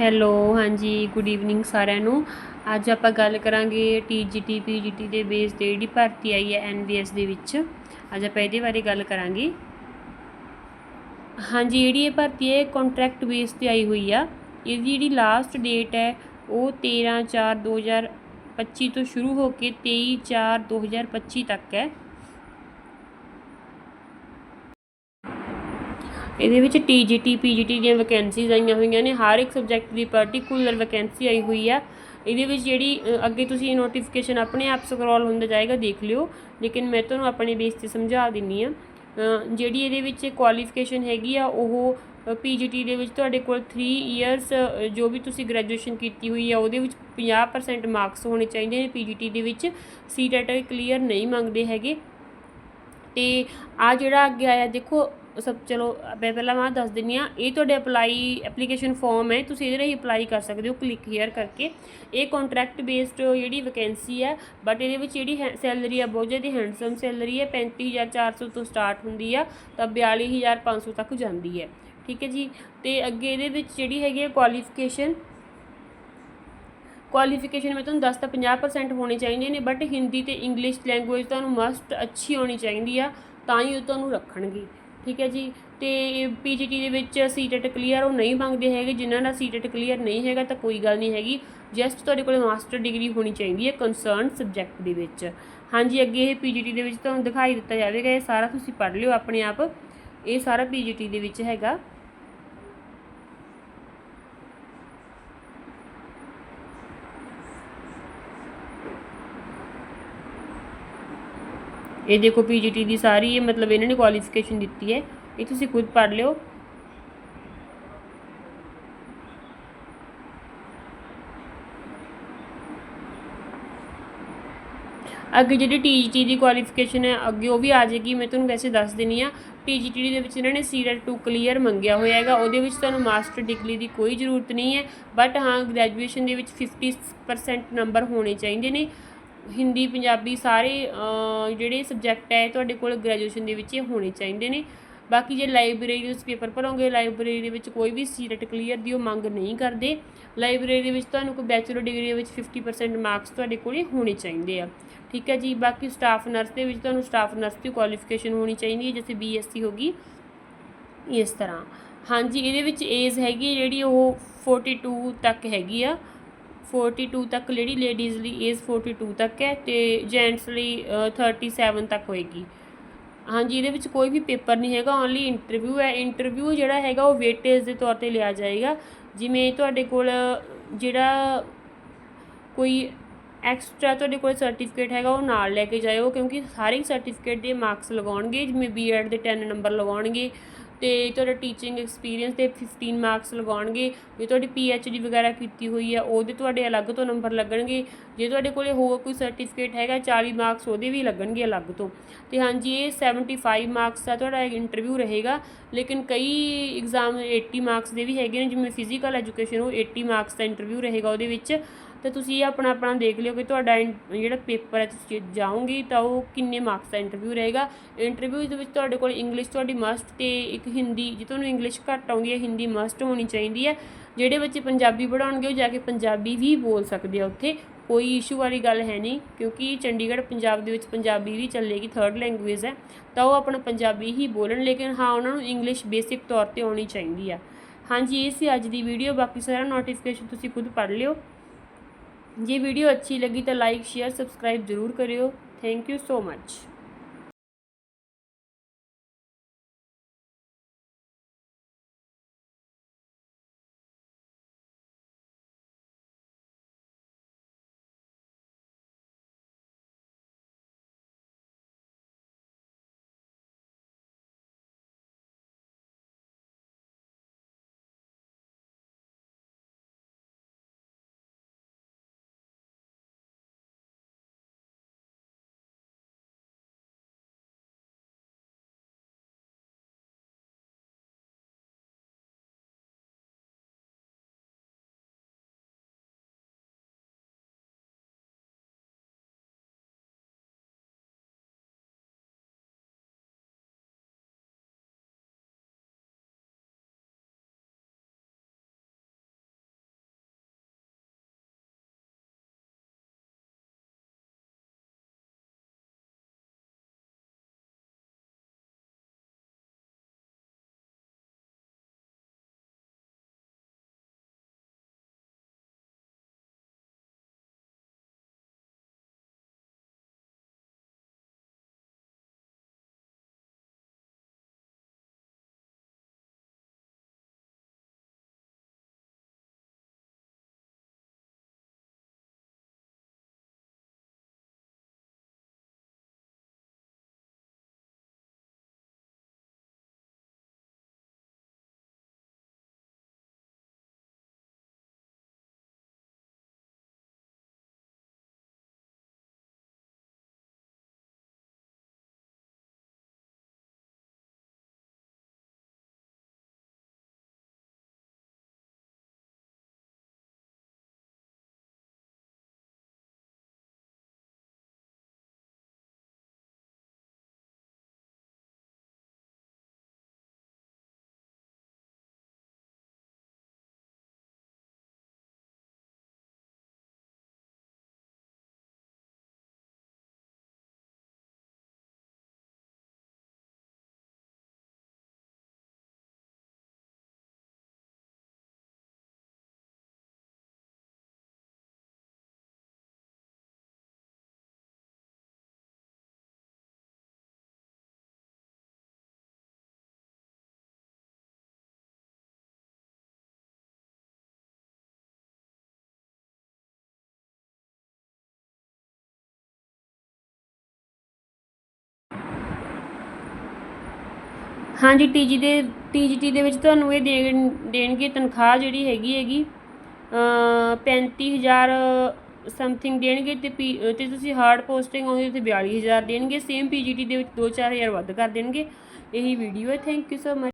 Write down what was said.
Hello ਹਾਂਜੀ good evening ਸਾਰਿਆਂ ਨੂੰ। ਅੱਜ ਆਪਾਂ ਗੱਲ ਕਰਾਂਗੇ ਟੀਜੀਟੀ ਪੀਜੀਟੀ ਦੇ ਬੇਸ ਤੇ ਜਿਹੜੀ ਭਰਤੀ ਆਈ ਹੈ ਐਨਬੀਐਸ ਦੇ ਵਿੱਚ। ਅੱਜ ਆਪਾਂ ਇਹਦੇ ਬਾਰੇ ਗੱਲ ਕਰਾਂਗੇ। ਹਾਂਜੀ, ਜਿਹੜੀ ਇਹ ਭਰਤੀ ਹੈ ਕੰਟਰੈਕਟ ਬੇਸ ਤੇ ਆਈ ਹੋਈ ਆ। ਇਹਦੀ ਜਿਹੜੀ ਲਾਸਟ ਡੇਟ ਹੈ, ਉਹ 13 4 2025 ਤੋਂ ਸ਼ੁਰੂ ਹੋ ਕੇ 23 4 2025 ਤੱਕ ਹੈ। ਇਹਦੇ ਵਿੱਚ ਟੀਜੀਟੀ ਪੀਜੀਟੀ ਦੀਆਂ ਵੈਕੈਂਸੀਜ਼ ਆਈਆਂ ਹੋਈਆਂ ਨੇ। ਹਰ ਇੱਕ ਸਬਜੈਕਟ ਦੀ ਪਾਰਟਿਕੂਲਰ ਵੈਕੈਂਸੀ ਆਈ ਹੋਈ ਆ। ਇਹਦੇ ਵਿੱਚ ਜਿਹੜੀ ਅੱਗੇ ਤੁਸੀਂ ਨੋਟੀਫਿਕੇਸ਼ਨ ਆਪਣੇ ਆਪ ਸਕਰੋਲ ਹੁੰਦਾ ਜਾਏਗਾ, ਦੇਖ ਲਿਓ। ਲੇਕਿਨ ਮੈਂ ਤੁਹਾਨੂੰ ਆਪਣੇ ਬੇਸ ਤੇ ਸਮਝਾ ਦਿੰਨੀ ਆ। ਜਿਹੜੀ ਇਹਦੇ ਵਿੱਚ ਕੁਆਲੀਫਿਕੇਸ਼ਨ ਹੈਗੀ ਆ, ਉਹ ਪੀਜੀਟੀ ਦੇ ਵਿੱਚ ਤੁਹਾਡੇ ਕੋਲ 3 ਇਅਰਸ ਜੋ ਵੀ ਤੁਸੀਂ ਗ੍ਰੈਜੂਏਸ਼ਨ ਕੀਤੀ ਹੋਈ ਆ, ਉਹਦੇ ਵਿੱਚ 50% ਮਾਰਕਸ ਹੋਣੇ ਚਾਹੀਦੇ ਨੇ ਪੀਜੀਟੀ ਦੇ ਵਿੱਚ। ਸੀਟੈਟ ਕਲੀਅਰ ਨਹੀਂ ਮੰਗਦੇ ਹੈਗੇ। ਤੇ ਆ ਜਿਹੜਾ ਅੱਗੇ ਆਇਆ, ਦੇਖੋ ਉਹ ਸਭ ਚਲੋ, ਮੈਂ ਪਹਿਲਾਂ ਮੈਂ ਦੱਸ ਦਿੰਨੀ ਆ ਇਹ ਤੁਹਾਡੇ ਅਪਲਾਈ ਐਪਲੀਕੇਸ਼ਨ ਫਾਰਮ ਹੈ, ਤੁਸੀਂ ਇਹਦੇ ਰਾਹੀਂ ਅਪਲਾਈ ਕਰ ਸਕਦੇ ਹੋ ਕਲਿੱਕ ਹੇਅਰ ਕਰਕੇ। ਇਹ ਕੰਟਰੈਕਟ ਬੇਸਡ ਜਿਹੜੀ ਵੈਕੈਂਸੀ ਹੈ ਬਟ ਇਹਦੇ ਵਿੱਚ ਜਿਹੜੀ ਸੈਲਰੀ ਆ ਬਹੁਤ ਜ਼ਿਆਦਾ ਹੈਂਡਸਮ ਸੈਲਰੀ ਹੈ 35400 ਤੋਂ ਸਟਾਰਟ ਹੁੰਦੀ ਆ, ਤਾਂ 42500 ਤੱਕ ਜਾਂਦੀ ਹੈ। ਠੀਕ ਹੈ ਜੀ? ਤੇ ਅੱਗੇ ਇਹਦੇ ਵਿੱਚ ਜਿਹੜੀ ਹੈਗੀ ਹੈ ਕੁਆਲੀਫਿਕੇਸ਼ਨ ਕੁਆਲੀਫਿਕੇਸ਼ਨ ਮੈਂ ਤੁਹਾਨੂੰ ਦੱਸਤਾ 50% ਹੋਣੇ ਚਾਹੀਦੇ ਨੇ ਬਟ ਹਿੰਦੀ ਤੇ ਇੰਗਲਿਸ਼ ਲੈਂਗੁਏਜ ਤੁਹਾਨੂੰ ਮਸਟ ਅੱਛੀ ਹੋਣੀ ਚਾਹੀਦੀ ਆ, ਤਾਂ ਹੀ ਉਹ ਤੁਹਾਨੂੰ ਰੱਖਣਗੇ। ਠੀਕ ਹੈ ਜੀ? ਤੇ ਪੀਜੀਟੀ ਦੇ ਵਿੱਚ ਸੀਟੈਟ ਕਲੀਅਰ ਉਹ ਨਹੀਂ ਮੰਗਦੇ ਹੈਗੇ। ਜਿਨ੍ਹਾਂ ਦਾ ਸੀਟੈਟ ਕਲੀਅਰ ਨਹੀਂ ਹੈਗਾ ਤਾਂ ਕੋਈ ਗੱਲ ਨਹੀਂ ਹੈਗੀ। ਜਸਟ ਤੁਹਾਡੇ ਕੋਲ ਮਾਸਟਰ ਡਿਗਰੀ ਹੋਣੀ ਚਾਹੀਦੀ ਹੈ ਕੰਸਰਨ ਸਬਜੈਕਟ ਦੇ ਵਿੱਚ। ਹਾਂਜੀ, ਅੱਗੇ ਇਹ ਪੀਜੀਟੀ ਦੇ ਵਿੱਚ ਤੁਹਾਨੂੰ ਦਿਖਾਈ ਦਿੱਤਾ ਜਾਵੇਗਾ। ਇਹ ਸਾਰਾ ਤੁਸੀਂ ਪੜ੍ਹ ਲਿਓ ਆਪਣੇ ਆਪ। ਇਹ ਸਾਰਾ ਪੀਜੀਟੀ ਦੇ ਵਿੱਚ ਹੈਗਾ। ਇਹ ਦੇਖੋ ਪੀਜੀਟੀ ਦੀ ਸਾਰੀ ਇਹ ਮਤਲਬ ਇਹਨਾਂ ਨੇ ਕੁਆਲੀਫਿਕੇਸ਼ਨ ਦਿੱਤੀ ਹੈ। ਇਹ ਤੁਸੀਂ ਖੁਦ ਪੜ੍ਹ ਲਿਓ। ਅੱਗੇ ਜਿਹੜੀ ਟੀਜੀਟੀ ਦੀ ਕੁਆਲੀਫਿਕੇਸ਼ਨ ਹੈ, ਅੱਗੇ ਉਹ ਵੀ ਆ ਜਾਏਗੀ। ਮੈਂ ਤੁਹਾਨੂੰ ਵੈਸੇ ਦੱਸ ਦਿੰਨੀ ਆ ਟੀਜੀਟੀ ਦੇ ਵਿੱਚ ਇਹਨਾਂ ਨੇ ਸੀਰਟ ਟੂ ਕਲੀਅਰ ਮੰਗਿਆ ਹੋਇਆ ਹੈਗਾ। ਉਹਦੇ ਵਿੱਚ ਤੁਹਾਨੂੰ ਮਾਸਟਰ ਡਿਗਰੀ ਦੀ ਕੋਈ ਜ਼ਰੂਰਤ ਨਹੀਂ ਹੈ। ਬਟ ਹਾਂ ਗ੍ਰੈਜੂਏਸ਼ਨ ਦੇ ਵਿੱਚ 50% ਨੰਬਰ ਹੋਣੇ ਚਾਹੀਦੇ ਨੇ। ਹਿੰਦੀ, ਪੰਜਾਬੀ ਸਾਰੇ ਜਿਹੜੇ ਸਬਜੈਕਟ ਹੈ ਤੁਹਾਡੇ ਕੋਲ ਗ੍ਰੈਜੂਏਸ਼ਨ ਦੇ ਵਿੱਚ ਇਹ ਹੋਣੇ ਚਾਹੀਦੇ ਨੇ। ਬਾਕੀ ਜੇ ਲਾਇਬ੍ਰੇਰੀ ਦੇ ਵਿੱਚ ਪੇਪਰ ਭਰੋਗੇ ਲਾਇਬ੍ਰੇਰੀ ਦੇ ਵਿੱਚ ਕੋਈ ਵੀ ਸੀਰਟ ਕਲੀਅਰ ਦੀ ਉਹ ਮੰਗ ਨਹੀਂ ਕਰਦੇ। ਲਾਇਬ੍ਰੇਰੀ ਦੇ ਵਿੱਚ ਤੁਹਾਨੂੰ ਕੋਈ ਬੈਚਲਰ ਡਿਗਰੀ ਦੇ ਵਿੱਚ 50% ਮਾਰਕਸ ਤੁਹਾਡੇ ਕੋਲੇ ਹੋਣੇ ਚਾਹੀਦੇ ਆ। ਠੀਕ ਹੈ ਜੀ? ਬਾਕੀ ਸਟਾਫ ਨਰਸ ਦੇ ਵਿੱਚ ਤੁਹਾਨੂੰ ਸਟਾਫ ਨਰਸ ਦੀ ਕੁਆਲੀਫਿਕੇਸ਼ਨ ਹੋਣੀ ਚਾਹੀਦੀ ਹੈ ਜਿਵੇਂ ਬੀਐਸਸੀ ਹੋਗੀ। ਇਸ ਤਰ੍ਹਾਂ। ਹਾਂਜੀ, ਇਹਦੇ ਵਿੱਚ ਏਜ ਹੈਗੀ ਜਿਹੜੀ ਉਹ 42 ਤੱਕ ਹੈਗੀ ਆ। 42 ਤੱਕ ਜਿਹੜੀ ਲੇਡੀਜ਼ ਲਈ ਏਜ 42 ਤੱਕ ਹੈ ਤੇ ਜੈਂਟਸ ਲਈ 37 ਤੱਕ ਹੋਏਗੀ। ਹਾਂਜੀ, ਇਹਦੇ ਵਿੱਚ ਕੋਈ ਵੀ ਪੇਪਰ ਨਹੀਂ ਹੈਗਾ ਓਨਲੀ ਇੰਟਰਵਿਊ ਹੈ। ਇੰਟਰਵਿਊ ਜਿਹੜਾ ਹੈਗਾ ਉਹ ਵੇਟੇਜ ਦੇ ਤੌਰ ਤੇ ਲਿਆ ਜਾਏਗਾ। ਜਿਵੇਂ ਤੁਹਾਡੇ ਕੋਲ ਜਿਹੜਾ ਕੋਈ ਐਕਸਟਰਾ ਤੁਹਾਡੇ ਕੋਲ ਸਰਟੀਫਿਕੇਟ ਹੈਗਾ, ਉਹ ਨਾਲ ਲੈ ਕੇ ਜਾਇਓ, ਕਿਉਂਕਿ ਸਾਰੇ ਸਰਟੀਫਿਕੇਟ ਦੇ ਮਾਰਕਸ ਲਗਾਉਣਗੇ, ਜਿਵੇਂ ਬੀਐਡ ਦੇ 10 ਨੰਬਰ ਲਗਾਉਣਗੇ। ਤੇ ਤੁਹਾਡਾ ਟੀਚਿੰਗ ਐਕਸਪੀਰੀਅੰਸ ਦੇ 15 ਮਾਰਕਸ ਲਗਾਉਣਗੇ, ਜੇ ਤੁਹਾਡੀ ਪੀ ਐੱਚ ਡੀ ਵਗੈਰਾ ਕੀਤੀ ਹੋਈ ਹੈ, ਉਹਦੇ ਤੁਹਾਡੇ ਅਲੱਗ ਤੋਂ ਨੰਬਰ ਲੱਗਣਗੇ, ਜੇ ਤੁਹਾਡੇ ਕੋਲੇ ਹੋਰ ਕੋਈ ਸਰਟੀਫਿਕੇਟ ਹੈਗਾ 40 ਮਾਰਕਸ ਉਹਦੇ ਵੀ ਲੱਗਣਗੇ ਅਲੱਗ ਤੋਂ। ਤੇ ਹਾਂਜੀ, ਇਹ 75 ਮਾਰਕਸ ਦਾ ਤੁਹਾਡਾ ਇੰਟਰਵਿਊ ਰਹੇਗਾ, ਲੇਕਿਨ ਕਈ ਐਗਜ਼ਾਮ 80 ਮਾਰਕਸ ਦੇ ਵੀ ਹੈਗੇ ਨੇ, ਜਿਵੇਂ ਫਿਜ਼ੀਕਲ ਐਜੂਕੇਸ਼ਨ ਉਹ 80 ਮਾਰਕਸ ਦਾ ਇੰਟਰਵਿਊ ਰਹੇਗਾ ਉਹਦੇ ਵਿੱਚ। ਤੇ ਤੁਸੀਂ ਆਪਣਾ ਆਪਣਾ ਦੇਖ ਲਿਓ ਕਿ ਤੁਹਾਡਾ ਜਿਹੜਾ ਪੇਪਰ ਹੈ, ਤੁਸੀਂ ਜਾਓਗੇ ਤਾਂ ਉਹ ਕਿੰਨੇ ਮਾਰਕਸ ਦਾ ਇੰਟਰਵਿਊ ਰਹੇਗਾ। ਇੰਟਰਵਿਊ ਦੇ ਵਿੱਚ ਤੁਹਾਡੇ ਕੋਲ ਇੰਗਲਿਸ਼ ਤੁਹਾਡੀ ਮਸਟ ਤੇ ਇੱਕ ਹਿੰਦੀ, ਜੇ ਤੁਹਾਨੂੰ ਇੰਗਲਿਸ਼ ਘੱਟ ਆਉਂਦੀ ਹੈ, ਹਿੰਦੀ ਮਸਟ ਹੋਣੀ ਚਾਹੀਦੀ ਹੈ। ਜਿਹੜੇ ਬੱਚੇ ਪੰਜਾਬੀ ਪੜ੍ਹਾਉਣਗੇ, ਉਹ ਜਾ ਕੇ ਪੰਜਾਬੀ ਵੀ ਬੋਲ ਸਕਦੇ ਆ ਉੱਥੇ। ਕੋਈ ਇਸ਼ੂ ਵਾਲੀ ਗੱਲ ਹੈ ਨਹੀਂ, ਕਿਉਂਕਿ ਚੰਡੀਗੜ੍ਹ ਪੰਜਾਬ ਦੇ ਵਿੱਚ ਪੰਜਾਬੀ ਵੀ ਚੱਲੇਗੀ ਥਰਡ ਲੈਂਗੁਏਜ ਹੈ। ਤਾਂ ਉਹ ਆਪਣਾ ਪੰਜਾਬੀ ਹੀ ਬੋਲਣ, ਲੇਕਿਨ ਹਾਂ, ਉਹਨਾਂ ਨੂੰ ਇੰਗਲਿਸ਼ ਬੇਸਿਕ ਤੌਰ ਤੇ ਆਉਣੀ ਚਾਹੀਦੀ ਆ। ਹਾਂਜੀ, ਇਹ ਸੀ ਅੱਜ ਦੀ ਵੀਡੀਓ ਬਾਕੀ ਸਾਰਾ ਨੋਟੀਫਿਕੇਸ਼ਨ ਤੁਸੀਂ ਖੁਦ ਪੜ੍ਹ ਲਿਓ। ਜੇ ਵੀਡੀਓ ਅੱਛੀ ਲੱਗੀ ਤਾਂ ਲਾਈਕ ਸ਼ੇਅਰ ਸਬਸਕ੍ਰਾਈਬ ਜ਼ਰੂਰ ਕਰਿਓ। ਥੈਂਕ ਯੂ ਸੋ ਮੱਚ ਹਾਂਜੀ ਟੀਜੀ ਦੇ ਟੀਜੀਟੀ ਦੇ ਵਿੱਚ ਤੁਹਾਨੂੰ ਇਹ ਦੇਣ, ਦੇਣਗੇ ਤਨਖਾਹ ਜਿਹੜੀ ਹੈਗੀ ਹੈਗੀ ਅ 35000 ਸਮਥਿੰਗ ਦੇਣਗੇ ਤੇ ਪੀ, ਤੇ ਤੁਸੀਂ ਹਾਰਡ ਪੋਸਟਿੰਗ ਹੋਵੇ ਤੇ 42000 ਦੇਣਗੇ ਸੇਮ ਪੀਜੀਟੀ ਦੇ ਵਿੱਚ 2-4000 ਵੱਧ ਕਰ ਦੇਣਗੇ। ਇਹੀ ਵੀਡੀਓ ਹੈ ਥੈਂਕ ਯੂ ਸੋ ਮਚ